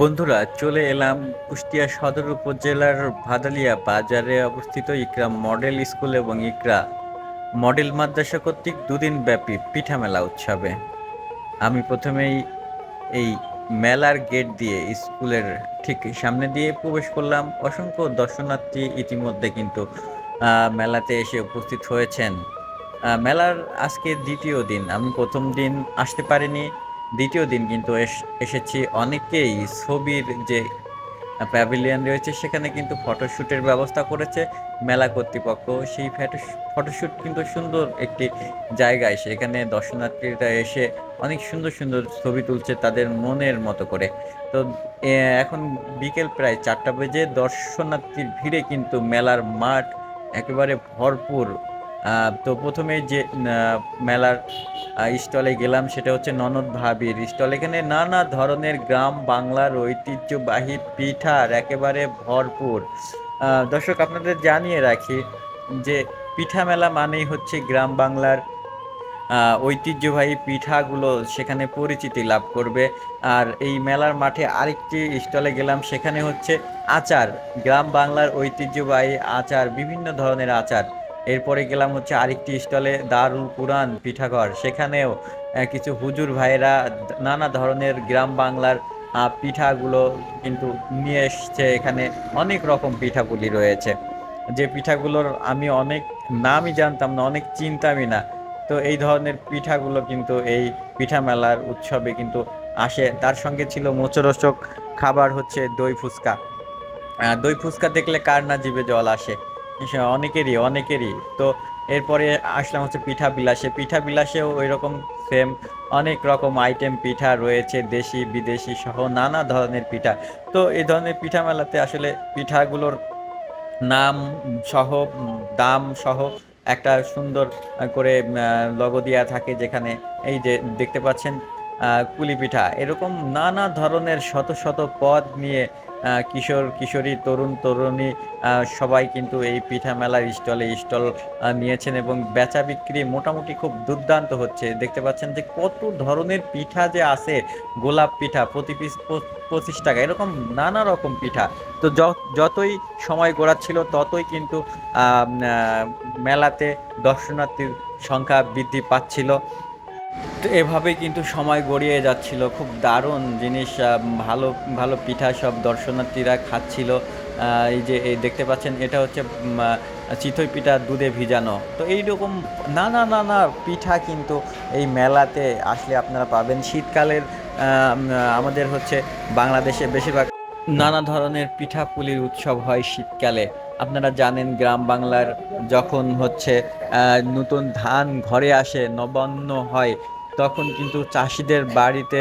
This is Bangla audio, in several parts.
বন্ধুরা, চলে এলাম কুষ্টিয়া সদর উপজেলার ভাদালিয়া বাজারে অবস্থিত ইকরা মডেল স্কুল এবং ইকরা মডেল মাদ্রাসা কর্তৃক দুদিন ব্যাপী পিঠা মেলা উৎসবে। আমি প্রথমেই এই মেলার গেট দিয়ে স্কুলের ঠিক সামনে দিয়ে প্রবেশ করলাম। অসংখ্য দর্শনার্থী ইতিমধ্যে কিন্তু মেলাতে এসে উপস্থিত হয়েছেন। মেলার আজকে দ্বিতীয় দিন। আমি প্রথম দিন আসতে পারিনি। দ্বিতীয় দিন কিন্তু এস- এসেছি। অনেকেই ছবির যে প্যাভিলিয়ন রয়েছে, সেখানে কিন্তু ফটোশ্যুটের ব্যবস্থা করেছে মেলা কর্তৃপক্ষ। সেই ফটো ফটোশ্যুট কিন্তু সুন্দর একটি জায়গায় সেখানে দর্শনার্থীরা এসে অনেক সুন্দর সুন্দর ছবি তুলছে তাদের মনের মতো করে। তো এখন বিকেল প্রায় চারটা বেজে দর্শনার্থীর ভিড়ে কিন্তু মেলার মাঠ একেবারে ভরপুর। তো প্রথমে যে মেলার স্টলে গেলাম সেটা হচ্ছে ননদ ভাবির স্টল। এখানে নানা ধরনের গ্রাম, বাংলার ঐতিহ্যবাহী পিঠার একেবারে ভরপুর। দর্শক, আপনাদের জানিয়ে রাখি যে পিঠা মেলা মানেই হচ্ছে গ্রাম বাংলার ঐতিহ্যবাহী পিঠাগুলো সেখানে পরিচিতি লাভ করবে। আর এই মেলার মাঠে আরেকটি স্টলে গেলাম, সেখানে হচ্ছে আচার। গ্রাম বাংলার ঐতিহ্যবাহী আচার, বিভিন্ন ধরনের আচার। এরপরে গেলাম হচ্ছে আরেকটি স্টলে দারুল কুরআন পিঠাঘর। সেখানেও কিছু হুজুর ভাইরা নানা ধরনের গ্রাম বাংলার পিঠাগুলো কিন্তু নিয়ে এসছে। এখানে অনেক রকম পিঠাপুলি রয়েছে। যে পিঠাগুলোর আমি অনেক নামই জানতাম না, অনেক চিনতামই না। তো এই ধরনের পিঠাগুলো কিন্তু এই পিঠা মেলার উৎসবে কিন্তু আসে। তার সঙ্গে ছিল মোচরোচক খাবার হচ্ছে দই ফুচকা। দই ফুচকা দেখলে কার না জিভে জল আসে? অনেকেরই অনেকেরই। তো এরপরে আসলাম হচ্ছে পিঠা বিলাসে। পিঠা বিলাসেও ওই রকম সেম অনেক রকম আইটেম পিঠা রয়েছে, দেশি, বিদেশি সহ নানা ধরনের পিঠা। তো এই ধরনের পিঠা মেলাতে আসলে পিঠাগুলোর নাম সহ, দাম সহ একটা সুন্দর করে লগো দেওয়া থাকে যেখানে এই যে দেখতে পাচ্ছেন আহ, কুলি পিঠা এরকম নানা ধরনের শত শত পদ নিয়ে কিশোর কিশোরী তরুণ তরুণী সবাই কিন্তু এই পিঠা মেলার স্টলে স্টল নিয়েছেন এবং বেচা বিক্রি মোটামুটি খুব দুর্দান্ত হচ্ছে। দেখতে পাচ্ছেন যে কত ধরনের পিঠা যে আছে গোলাপ পিঠা প্রতি পিস পঁচিশ টাকা এরকম নানা রকম পিঠা। তো যতই সময় গড়াচ্ছিল ততই কিন্তু মেলাতে দর্শনার্থীর সংখ্যা বৃদ্ধি পাচ্ছিল। এভাবেই কিন্তু সময় গড়িয়ে যাচ্ছিল। খুব দারুণ জিনিস ভালো ভালো পিঠা সব দর্শনার্থীরা খাচ্ছিল। এই যে, এই দেখতে পাচ্ছেন, এটা হচ্ছে চিতই পিঠা দুধে ভিজানো। তো এইরকম নানা নানা পিঠা কিন্তু এই মেলাতে আসলে আপনারা পাবেন। শীতকালের আমাদের হচ্ছে বাংলাদেশে বেশিরভাগ নানা ধরনের পিঠাপুলির উৎসব হয় শীতকালে। আপনারা জানেন, গ্রাম বাংলার যখন হচ্ছে নতুন ধান ঘরে আসে, নবান্ন হয় তখন কিন্তু চাষিদের বাড়িতে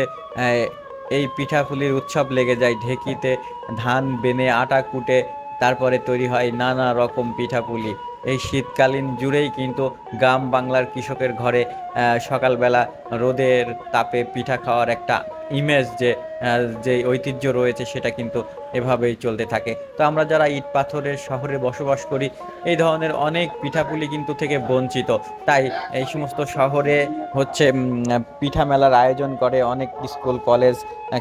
এই পিঠাপুলির উৎসব লেগে যায়। ঢেকিতে ধান বেনে আটা কুটে, তারপরে তৈরি হয় নানা রকম পিঠাপুলি এই শীতকালীন জুড়েই কিন্তু গ্রাম বাংলার কৃষকের ঘরে সকালবেলা রোদের তাপে পিঠা খাওয়ার একটা ইমেজ যে যে ঐতিহ্য রয়েছে সেটা কিন্তু এভাবেই চলতে থাকে। তো আমরা যারা ইট পাথরের শহরে বসবাস করি, এই ধরনের অনেক পিঠাপুলি কিন্তু থেকে বঞ্চিত। তাই এই সমস্ত শহরে হচ্ছে পিঠা মেলার আয়োজন করে অনেক স্কুল, কলেজ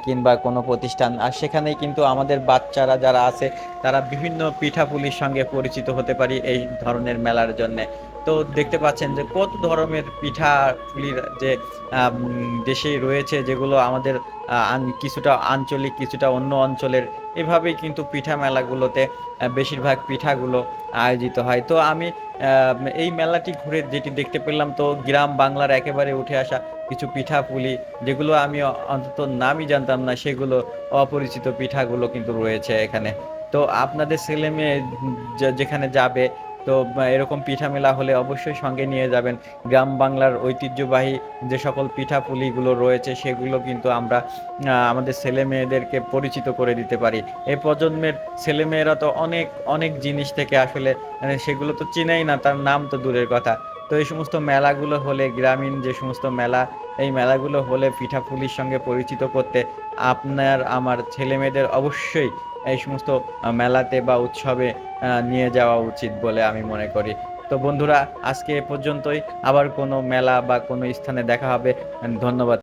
কিংবা কোনো প্রতিষ্ঠান। আর সেখানেই কিন্তু আমাদের বাচ্চারা যারা আছে, তারা বিভিন্ন পিঠাপুলির সঙ্গে পরিচিত হতে পারি এই ধরনের মেলার জন্যে। তো দেখতে পাচ্ছেন যে কত ধরনের পিঠাপুলির যে দেশে রয়েছে, যেগুলো আমাদের কিছুটা আঞ্চলিক, কিছুটা অন্য অঞ্চলের, এভাবেই কিন্তু পিঠা মেলাগুলোতে বেশিরভাগ পিঠাগুলো আয়োজিত হয়। তো আমি এই মেলাটি ঘুরে যেটি দেখতে পেলাম, তো গ্রাম বাংলার একেবারে উঠে আসা কিছু পিঠাপুলি, যেগুলো আমি অন্তত নামই জানতাম না, সেগুলো অপরিচিত পিঠাগুলো কিন্তু রয়েছে এখানে। তো আপনাদের ছেলে মেয়ে যেখানে যাবে তো এরকম পিঠা মেলা হলে অবশ্যই সঙ্গে নিয়ে যাবেন। গ্রাম বাংলার ঐতিহ্যবাহী যে সকল পিঠাপুলিগুলো রয়েছে, সেগুলো কিন্তু আমরা আমাদের ছেলে মেয়েদেরকে পরিচিত করে দিতে পারি। এ প্রজন্মের ছেলে মেয়েরা তো অনেক অনেক জিনিস থেকে আসলে মানে সেগুলো তো চিনেই না, তার নাম তো দূরের কথা। তো এই সমস্ত মেলাগুলো হলে, গ্রামীণ যে সমস্ত মেলা, এই মেলাগুলো হলে পিঠাপুলির সঙ্গে পরিচিত করতে আপনার, আমার ছেলে মেয়েদের অবশ্যই এই সমস্ত মেলাতে বা উৎসবে নিয়ে যাওয়া উচিত বলে আমি মনে করি। তো বন্ধুরা, আজকে এ পর্যন্তই। আবার কোনো মেলা বা কোনো স্থানে দেখা হবে। ধন্যবাদ।